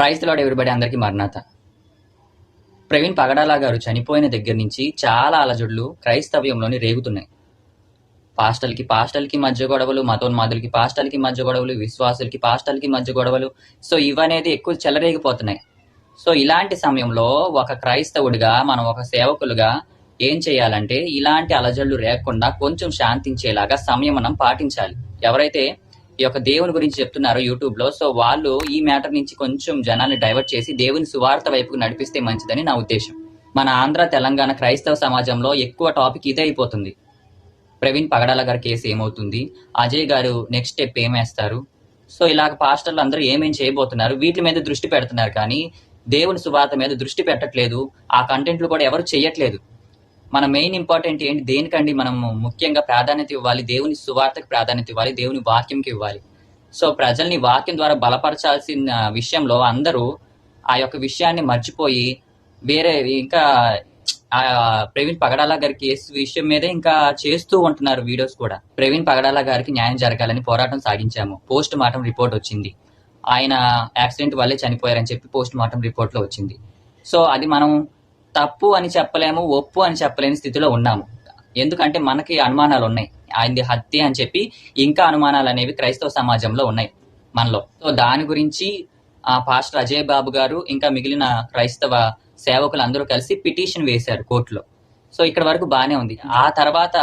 Praise lord everybody అందరికీ మర్నాథ ప్రవీణ్ పగడాలా గారు చనిపోయిన దగ్గర నుంచి చాలా అలజడులు క్రైస్తవ్యంలోని రేగుతున్నాయి. పాస్టల్కి పాస్టల్కి మధ్య గొడవలు మతోన్మాదులకి పాస్టల్కి మధ్య గొడవలు విశ్వాసులకి పాస్టల్కి మధ్య గొడవలు. సో ఇవనేది ఎక్కువ చెలరేగిపోతున్నాయి. సో ఇలాంటి సమయంలో ఒక క్రైస్తవుడిగా మనం ఒక సేవకులుగా ఏం చేయాలంటే ఇలాంటి అలజడులు లేకుండా కొంచెం శాంతించేలాగా సంయమనం పాటించాలి. ఎవరైతే ఈ యొక్క దేవుని గురించి చెప్తున్నారు యూట్యూబ్లో. సో వాళ్ళు ఈ మ్యాటర్ నుంచి కొంచెం జనాన్ని డైవర్ట్ చేసి దేవుని సువార్త వైపుకు నడిపిస్తే మంచిదని నా ఉద్దేశం. మన ఆంధ్ర తెలంగాణ క్రైస్తవ సమాజంలో ఎక్కువ టాపిక్ ఇదే అయిపోతుంది. ప్రవీణ్ పగడాల గారి కేసు ఏమవుతుంది? అజయ్ గారు నెక్స్ట్ స్టెప్ ఏమేస్తారు సో ఇలాగ పాస్టర్లు అందరూ ఏమేం చేయబోతున్నారు? వీటి మీద దృష్టి పెడుతున్నారు కానీ దేవుని సువార్త మీద దృష్టి పెట్టట్లేదు. ఆ కంటెంట్లు కూడా ఎవరు చేయట్లేదు. మన మెయిన్ ఇంపార్టెంట్ ఏంటి? దేనికండి మనం ముఖ్యంగా ప్రాధాన్యత ఇవ్వాలి? దేవుని సువార్తకు ప్రాధాన్యత ఇవ్వాలి. దేవుని వాక్యంకి ఇవ్వాలి. సో ప్రజల్ని వాక్యం ద్వారా బలపరచాల్సిన విషయంలో అందరూ ఆ యొక్క విషయాన్ని మర్చిపోయి వేరే ఇంకా ఆ ప్రవీణ్ పగడాల గారి కేసు విషయం మీదే ఇంకా చేస్తూ ఉంటున్నారు వీడియోస్ కూడా. ప్రవీణ్ పగడాల గారికి న్యాయం జరగాలని పోరాటం సాగించాము. పోస్ట్ మార్టం రిపోర్ట్ వచ్చింది. ఆయన యాక్సిడెంట్ వల్లే చనిపోయారని చెప్పి పోస్ట్ మార్టం రిపోర్ట్లో వచ్చింది. సో అది మనం తప్పు అని చెప్పలేము ఒప్పు అని చెప్పలేని స్థితిలో ఉన్నాము. ఎందుకంటే మనకి అనుమానాలు ఉన్నాయి. ఆయనది హత్య అని చెప్పి ఇంకా అనుమానాలు అనేవి క్రైస్తవ సమాజంలో ఉన్నాయి మనలో. సో దాని గురించి ఆ పాస్టర్ అజయ్ బాబు గారు ఇంకా మిగిలిన క్రైస్తవ సేవకులు అందరూ కలిసి పిటిషన్ వేశారు కోర్టులో. సో ఇక్కడ వరకు బాగానే ఉంది. ఆ తర్వాత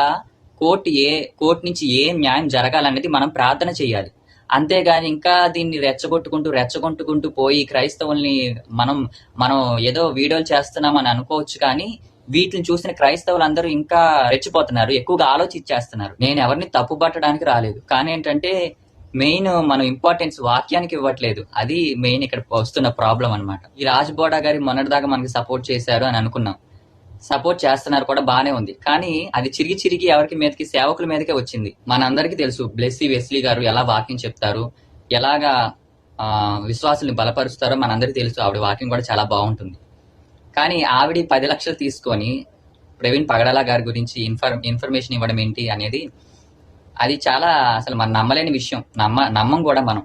కోర్టు ఏ కోర్టు నుంచి ఏ న్యాయం జరగాలనేది మనం ప్రార్థన చేయాలి. అంతేగాని ఇంకా దీన్ని రెచ్చగొట్టుకుంటూ రెచ్చగొట్టుకుంటూ పోయి క్రైస్తవుల్ని మనం మనం ఏదో వీడియోలు చేస్తున్నామని అనుకోవచ్చు కానీ వీటిని చూసిన క్రైస్తవులు అందరూ ఇంకా రెచ్చిపోతున్నారు ఎక్కువగా ఆలోచించేస్తున్నారు. నేను ఎవరిని తప్పు పట్టడానికి రాలేదు. కానీ ఏంటంటే మెయిన్ మనం ఇంపార్టెన్స్ వాక్యానికి ఇవ్వట్లేదు. అది మెయిన్ ఇక్కడ వస్తున్న ప్రాబ్లం అన్నమాట. ఈ రాజ్ బోడా గారి మొన్నటిదాకా మనకి సపోర్ట్ చేశారు అని అనుకున్నాం. సపోర్ట్ చేస్తున్నారు కూడా బాగానే ఉంది. కానీ అది చిరిగి చిరిగి ఎవరికి మీదకి సేవకుల మీదకే వచ్చింది. మనందరికీ తెలుసు బ్లెస్సీ వెస్లీ గారు ఎలా వాకింగ్ చెప్తారు ఎలాగా విశ్వాసుల్ని బలపరుస్తారో మనందరికీ తెలుసు. ఆవిడ వాకింగ్ కూడా చాలా బాగుంటుంది. కానీ ఆవిడ పది లక్షలు తీసుకొని ప్రవీణ్ పగడాల గారి గురించి ఇన్ఫర్ ఇన్ఫర్మేషన్ ఇవ్వడం ఏంటి అనేది అది చాలా అసలు మనం నమ్మలేని విషయం. నమ్మ నమ్మం కూడా మనం.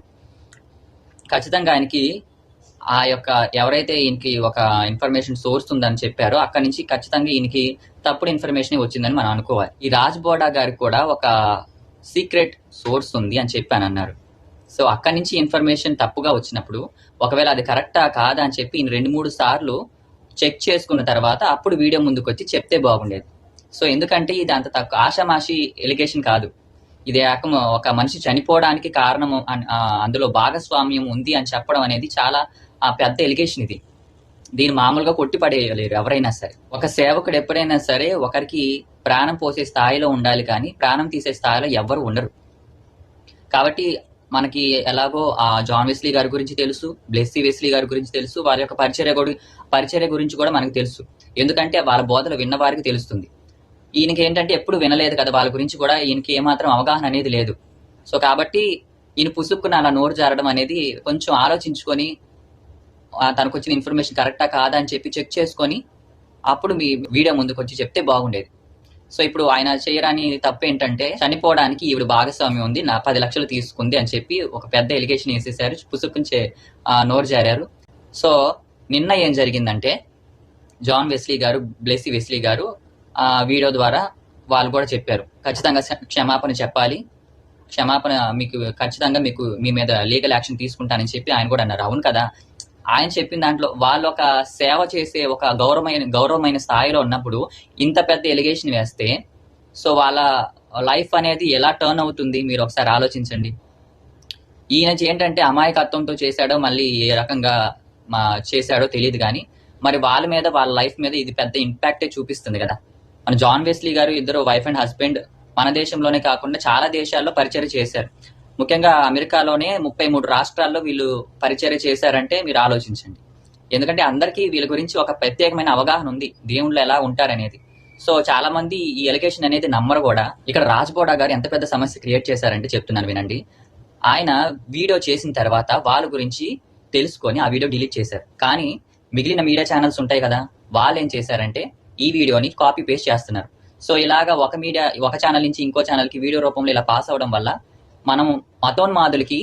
ఖచ్చితంగా ఆయనకి ఆ యొక్క ఎవరైతే ఈయనకి ఒక ఇన్ఫర్మేషన్ సోర్స్ ఉందని చెప్పారో అక్కడి నుంచి ఖచ్చితంగా ఈయనకి తప్పుడు ఇన్ఫర్మేషన్ వచ్చిందని మనం అనుకోవాలి. ఈ రాజ్ బోడా గారికి కూడా ఒక సీక్రెట్ సోర్స్ ఉంది అని చెప్పాను అన్నారు. సో అక్కడి నుంచి ఇన్ఫర్మేషన్ తప్పుగా వచ్చినప్పుడు ఒకవేళ అది కరెక్టా కాదా అని చెప్పి ఈయన రెండు మూడు సార్లు చెక్ చేసుకున్న తర్వాత అప్పుడు వీడియో ముందుకు వచ్చి చెప్తే బాగుండేది. సో ఎందుకంటే ఇది అంత తక్కువ ఆషామాషి ఎలిగేషన్ కాదు. ఇది ఏకం ఒక మనిషి చనిపోవడానికి కారణము అందులో భాగస్వామ్యం ఉంది అని చెప్పడం అనేది చాలా ఆ, పెద్ద ఎలిగేషన్ ఇది. దీన్ని మామూలుగా కొట్టి పడేయలేరు ఎవరైనా సరే. ఒక సేవకుడు ఎప్పుడైనా సరే ఒకరికి ప్రాణం పోసే స్థాయిలో ఉండాలి కానీ ప్రాణం తీసే స్థాయిలో ఎవ్వరు ఉండరు. కాబట్టి మనకి ఎలాగో ఆ జాన్ వెస్లీ గారి గురించి తెలుసు బ్లెస్సీ వెస్లీ గారి గురించి తెలుసు వారి యొక్క పరిచర్య పరిచర్య గురించి కూడా మనకు తెలుసు. ఎందుకంటే వాళ్ళ బోధలు విన్న వారికి తెలుస్తుంది. ఈయనకి ఏంటంటే ఎప్పుడు వినలేదు కదా వాళ్ళ గురించి కూడా ఈయనకి ఏమాత్రం అవగాహన అనేది లేదు. సో కాబట్టి ఈయన పుసుక్కున అలా నోరు జారడం అనేది కొంచెం ఆలోచించుకొని తనకు వచ్చిన ఇన్ఫర్మేషన్ కరెక్టా కాదా అని చెప్పి చెక్ చేసుకొని అప్పుడు మీ వీడియో ముందుకు వచ్చి చెప్తే బాగుండేది. సో ఇప్పుడు ఆయన చేయరాని తప్పు ఏంటంటే చనిపోవడానికి ఈవిడ భాగస్వామ్యం ఉంది నా పది లక్షలు తీసుకుంది అని చెప్పి ఒక పెద్ద ఎలిగేషన్ వేసేసారు పుసుకుంచే నోరు జారారు. సో నిన్న ఏం జరిగిందంటే జాన్ వెస్లీ గారు బ్లెస్సీ వెస్లీ గారు ఆ వీడియో ద్వారా వాళ్ళు కూడా చెప్పారు. ఖచ్చితంగా క్ష- క్షమాపణ చెప్పాలి. క్షమాపణ మీకు ఖచ్చితంగా మీకు మీ మీద లీగల్ యాక్షన్ తీసుకుంటానని చెప్పి ఆయన కూడా అన్నారు. అవును కదా ఆయన చెప్పిన దాంట్లో వాళ్ళు ఒక సేవ చేసే ఒక గౌరవమైన గౌరవమైన స్థాయిలో ఉన్నప్పుడు ఇంత పెద్ద ఎలిగేషన్ వేస్తే సో వాళ్ళ లైఫ్ అనేది ఎలా టర్న్ అవుతుంది? మీరు ఒకసారి ఆలోచించండి. ఈయన ఏంటంటే అమాయకత్వంతో చేశాడో మళ్ళీ ఏ రకంగా మా చేశాడో తెలియదు కానీ మరి వాళ్ళ మీద వాళ్ళ లైఫ్ మీద ఇది పెద్ద ఇంపాక్టే చూపిస్తుంది కదా. మన జాన్ వెస్లీ గారు ఇద్దరు వైఫ్ అండ్ హస్బెండ్ మన దేశంలోనే కాకుండా చాలా దేశాల్లో పరిచయం చేశారు. ముఖ్యంగా అమెరికాలోనే ముప్పై మూడు రాష్ట్రాల్లో వీళ్ళు పరిచయం చేశారంటే మీరు ఆలోచించండి. ఎందుకంటే అందరికీ వీళ్ళ గురించి ఒక ప్రత్యేకమైన అవగాహన ఉంది. దేవుళ్ళు ఎలా ఉంటారనేది. సో చాలా మంది ఈ ఎలిగేషన్ అనేది నమ్మరు కూడా. ఇక్కడ రాజ్బోడా గారు ఎంత పెద్ద సమస్య క్రియేట్ చేశారంటే చెప్తున్నాను వినండి. ఆయన వీడియో చేసిన తర్వాత వాళ్ళ గురించి తెలుసుకొని ఆ వీడియో డిలీట్ చేశారు. కానీ మిగిలిన మీడియా ఛానల్స్ ఉంటాయి కదా వాళ్ళు ఏం చేశారంటే ఈ వీడియోని కాపీ పేస్ట్ చేస్తున్నారు. సో ఇలాగా ఒక మీడియా ఒక ఛానల్ నుంచి ఇంకో ఛానల్కి వీడియో రూపంలో ఇలా పాస్ అవడం వల్ల మనం మతోన్మాదులకి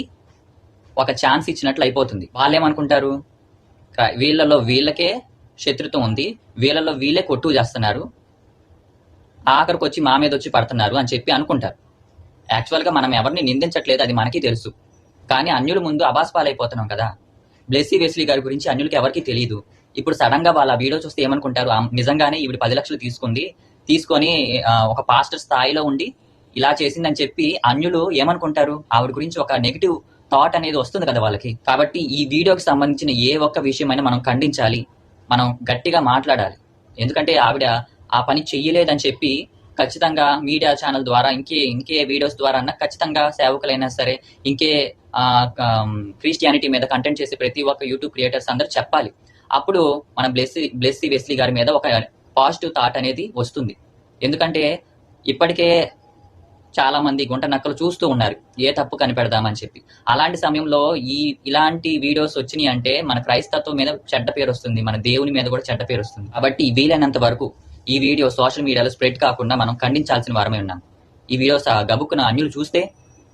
ఒక ఛాన్స్ ఇచ్చినట్లు అయిపోతుంది. వాళ్ళు ఏమనుకుంటారు వీళ్ళలో వీళ్ళకే శత్రుత్వం ఉంది. వీళ్ళలో వీళ్ళే కొట్టు చేస్తున్నారు. ఆఖరికి వచ్చి మా మీద వచ్చి పడుతున్నారు అని చెప్పి అనుకుంటారు. యాక్చువల్గా మనం ఎవరిని నిందించట్లేదు అది మనకి తెలుసు. కానీ అన్యుల ముందు అబాస్పాలైపోతున్నాం కదా. బ్లెస్సీ వెస్లీ గారి గురించి అన్యులకి ఎవరికి తెలియదు ఇప్పుడు సడన్గా వాళ్ళ వీడియో చూస్తే ఏమనుకుంటారు? నిజంగానే ఈవిడ పది లక్షలు తీసుకుంది. తీసుకొని ఒక పాస్టర్ స్థాయిలో ఉండి ఇలా చేసిందని చెప్పి అన్యులు ఏమనుకుంటారు? ఆవిడ గురించి ఒక నెగిటివ్ థాట్ అనేది వస్తుంది కదా వాళ్ళకి. కాబట్టి ఈ వీడియోకి సంబంధించిన ఏ ఒక్క విషయమైనా మనం ఖండించాలి. మనం గట్టిగా మాట్లాడాలి. ఎందుకంటే ఆవిడ ఆ పని చెయ్యలేదని చెప్పి ఖచ్చితంగా మీడియా ఛానల్ ద్వారా ఇంకే ఇంకే వీడియోస్ ద్వారా అన్న ఖచ్చితంగా సేవకులైనా సరే ఇంకే క్రిస్టియానిటీ మీద కంటెంట్ చేసే ప్రతి ఒక్క యూట్యూబ్ క్రియేటర్స్ అందరూ చెప్పాలి. అప్పుడు మన బ్లెస్సీ బ్లెస్సీ వెస్లీ గారి మీద ఒక పాజిటివ్ థాట్ అనేది వస్తుంది. ఎందుకంటే ఇప్పటికే చాలా మంది గుంట నక్కలు చూస్తూ ఉన్నారు. ఏ తప్పు కనిపెడదామని చెప్పి. అలాంటి సమయంలో ఈ ఇలాంటి వీడియోస్ వచ్చినాయి అంటే మన క్రైస్తత్వం మీద చెడ్డ పేరు వస్తుంది. మన దేవుని మీద కూడా చెడ్డ పేరు వస్తుంది. కాబట్టి వీలైనంత వరకు ఈ వీడియో సోషల్ మీడియాలో స్ప్రెడ్ కాకుండా మనం ఖండించాల్సిన వారమే ఉన్నాం. ఈ వీడియోస్ గబుక్కున అన్యులు చూస్తే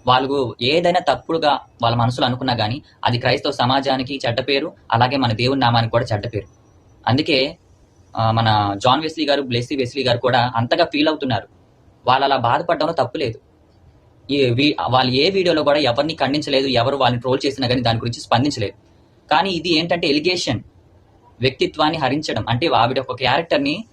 వాళ్ళు ఏదైనా తప్పుడుగా వాళ్ళ మనసులో అనుకున్నా కానీ అది క్రైస్తవ సమాజానికి చెడ్డ పేరు అలాగే మన దేవుని నామానికి కూడా చెడ్డ పేరు. అందుకే మన జాన్ వెస్లీ గారు బ్లెస్సీ వెస్లీ గారు కూడా అంతగా ఫీల్ అవుతున్నారు. వాళ్ళు అలా బాధపడడంలో తప్పు లేదు. ఈ వీ- వాళ్ళు ఏ వీడియోలో కూడా ఎవరిని ఖండించలేదు ఎవరు వాళ్ళని ట్రోల్ చేసినా కానీ దాని గురించి స్పందించలేదు. కానీ ఇది ఏంటంటే ఎలిగేషన్ వ్యక్తిత్వాన్ని హరించడం. అంటే ఆవిడ ఒక క్యారెక్టర్ని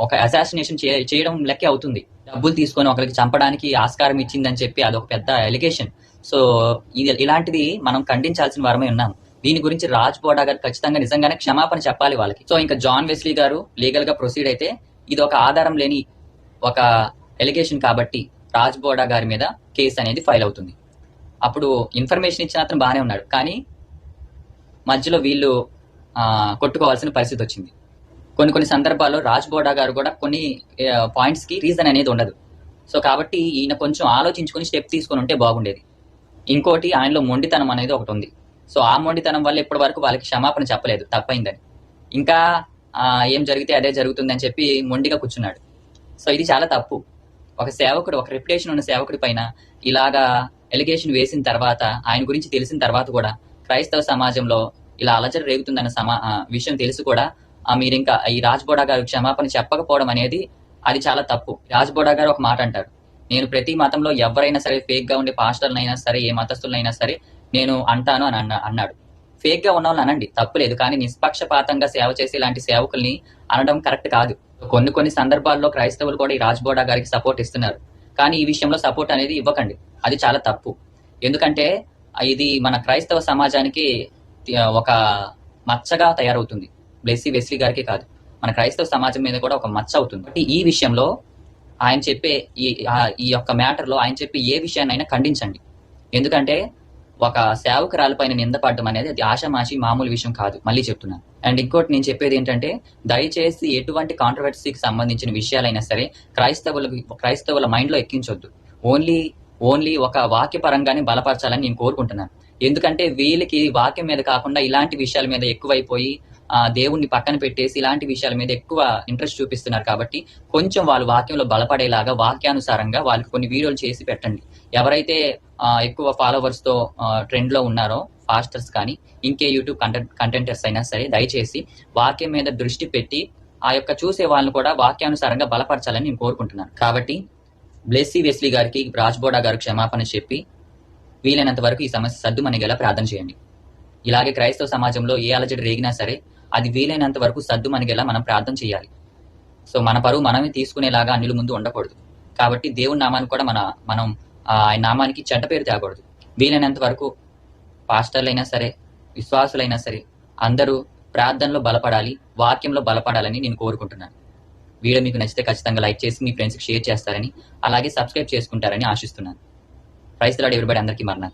ఒక అసాసినేషన్ చేయడం లెక్కే అవుతుంది. డబ్బులు తీసుకొని ఒకరికి చంపడానికి ఆస్కారం ఇచ్చిందని చెప్పి అదొక పెద్ద ఎలిగేషన్. సో ఇది ఇలాంటిది మనం ఖండించాల్సిన వారమే ఉన్నాం. దీని గురించి రాజ్ బోడా గారు ఖచ్చితంగా నిజంగానే క్షమాపణ చెప్పాలి వాళ్ళకి. సో ఇంకా జాన్ వెస్లీ గారు లీగల్గా ప్రొసీడ్ అయితే ఇది ఒక ఆధారం లేని ఒక ఎలిగేషన్ కాబట్టి రాజ్ బోడా గారి మీద కేసు అనేది ఫైల్ అవుతుంది. అప్పుడు ఇన్ఫర్మేషన్ ఇచ్చిన అతను బాగానే ఉన్నాడు. కానీ మధ్యలో వీళ్ళు కొట్టుకోవాల్సిన పరిస్థితి వచ్చింది. కొన్ని కొన్ని సందర్భాల్లో రాజ్ బోడా గారు కూడా కొన్ని పాయింట్స్కి రీజన్ అనేది ఉండదు. సో కాబట్టి ఈయన కొంచెం ఆలోచించుకొని స్టెప్ తీసుకొని ఉంటే బాగుండేది. ఇంకోటి ఆయనలో మొండితనం అనేది ఒకటి ఉంది. సో ఆ మొండితనం వల్ల ఇప్పటి వరకు వాళ్ళకి క్షమాపణ చెప్పలేదు. తప్పైందని. ఇంకా ఏం జరిగితే అదే జరుగుతుందని చెప్పి మొండిగా కూర్చున్నాడు. సో ఇది చాలా తప్పు. ఒక సేవకుడు ఒక రెప్యుటేషన్ ఉన్న సేవకుడి పైన ఇలాగా ఎలిగేషన్ వేసిన తర్వాత ఆయన గురించి తెలిసిన తర్వాత కూడా క్రైస్తవ సమాజంలో ఇలా అలజడి రేగుతుందన్న సమా విషయం తెలిసి కూడా మీరు ఇంకా ఈ రాజ్బోడా గారు క్షమాపణ చెప్పకపోవడం అనేది అది చాలా తప్పు. రాజ్బోడా గారు ఒక మాట అంటారు. నేను ప్రతి మతంలో ఎవరైనా సరే ఫేక్గా ఉండే పాస్టర్లైనా సరే ఏ మతస్థులైనా సరే నేను అంటాను అని అన్న అన్నాడు. ఫేక్గా ఉన్న వాళ్ళని అనండి తప్పులేదు కానీ నిష్పక్షపాతంగా సేవ చేసే ఇలాంటి సేవకుల్ని అనడం కరెక్ట్ కాదు. కొన్ని కొన్ని సందర్భాల్లో క్రైస్తవులు కూడా ఈ రాజ్బోడా గారికి సపోర్ట్ ఇస్తున్నారు. కానీ ఈ విషయంలో సపోర్ట్ అనేది ఇవ్వకండి. అది చాలా తప్పు. ఎందుకంటే ఇది మన క్రైస్తవ సమాజానికి ఒక మచ్చగా తయారవుతుంది. బ్లెస్సీ వెస్లీ గారికి కాదు. మన క్రైస్తవ సమాజం మీద కూడా ఒక మచ్చ అవుతుంది. ఈ విషయంలో ఆయన చెప్పే ఈ ఈ యొక్క మ్యాటర్లో ఆయన చెప్పే ఏ విషయాన్నైనా ఖండించండి. ఎందుకంటే ఒక సేవకురాలపైన నిందపడడం అనేది అది ఆషామాషి మామూలు విషయం కాదు. మళ్ళీ చెప్తున్నాను అండ్ ఇంకోటి నేను చెప్పేది ఏంటంటే దయచేసి ఎటువంటి కాంట్రవర్సీకి సంబంధించిన విషయాలైనా సరే క్రైస్తవుల క్రైస్తవుల మైండ్లో ఎక్కించొద్దు. ఓన్లీ ఓన్లీ ఒక వాక్య పరంగానే బలపరచాలని నేను కోరుకుంటున్నాను. ఎందుకంటే వీళ్ళకి వాక్యం మీద కాకుండా ఇలాంటి విషయాల మీద ఎక్కువైపోయి దేవుణ్ణి పక్కన పెట్టేసి ఇలాంటి విషయాల మీద ఎక్కువ ఇంట్రెస్ట్ చూపిస్తున్నారు కాబట్టి కొంచెం వాళ్ళు వాక్యంలో బలపడేలాగా వాక్యానుసారంగా వాళ్ళకి కొన్ని వీడియోలు చేసి పెట్టండి. ఎవరైతే ఎక్కువ ఫాలోవర్స్తో ట్రెండ్లో ఉన్నారో ఫాస్టర్స్ కానీ ఇంకే యూట్యూబ్ కంటెంట్ కంటెంటర్స్ అయినా సరే దయచేసి వాక్యం మీద దృష్టి పెట్టి ఆ యొక్క చూసే వాళ్ళని కూడా వాక్యానుసారంగా బలపరచాలని నేను కోరుకుంటున్నాను. కాబట్టి బ్లెస్సీ వెస్లీ గారికి రాజ్బోడా గారు క్షమాపణ చెప్పి వీలైనంత వరకు ఈ సమస్య సర్దుమనిగేలా ప్రార్థన చేయండి. ఇలాగే క్రైస్తవ సమాజంలో ఏ అలజడి రేగినా సరే అది వీలైనంత వరకు సర్దుమనిగేలా మనం ప్రార్థన చేయాలి. సో మన పరువు మనమే తీసుకునేలాగా అన్నిల ముందు ఉండకూడదు. కాబట్టి దేవుని నామానికి కూడా మన మనం ఆ, ఆయన నామానికి చెడ్డ పేరు తేకూడదు. వీలైనంత వరకు పాస్టర్లైనా సరే విశ్వాసులైనా సరే అందరూ ప్రార్థనలో బలపడాలి వాక్యంలో బలపడాలని నేను కోరుకుంటున్నాను. వీడియో మీకు నచ్చితే ఖచ్చితంగా లైక్ చేసి మీ ఫ్రెండ్స్కి షేర్ చేస్తారని అలాగే సబ్స్క్రైబ్ చేసుకుంటారని ఆశిస్తున్నాను. ప్రైస్ లాడ్ ఎవరిబడి అందరికీ మరణాత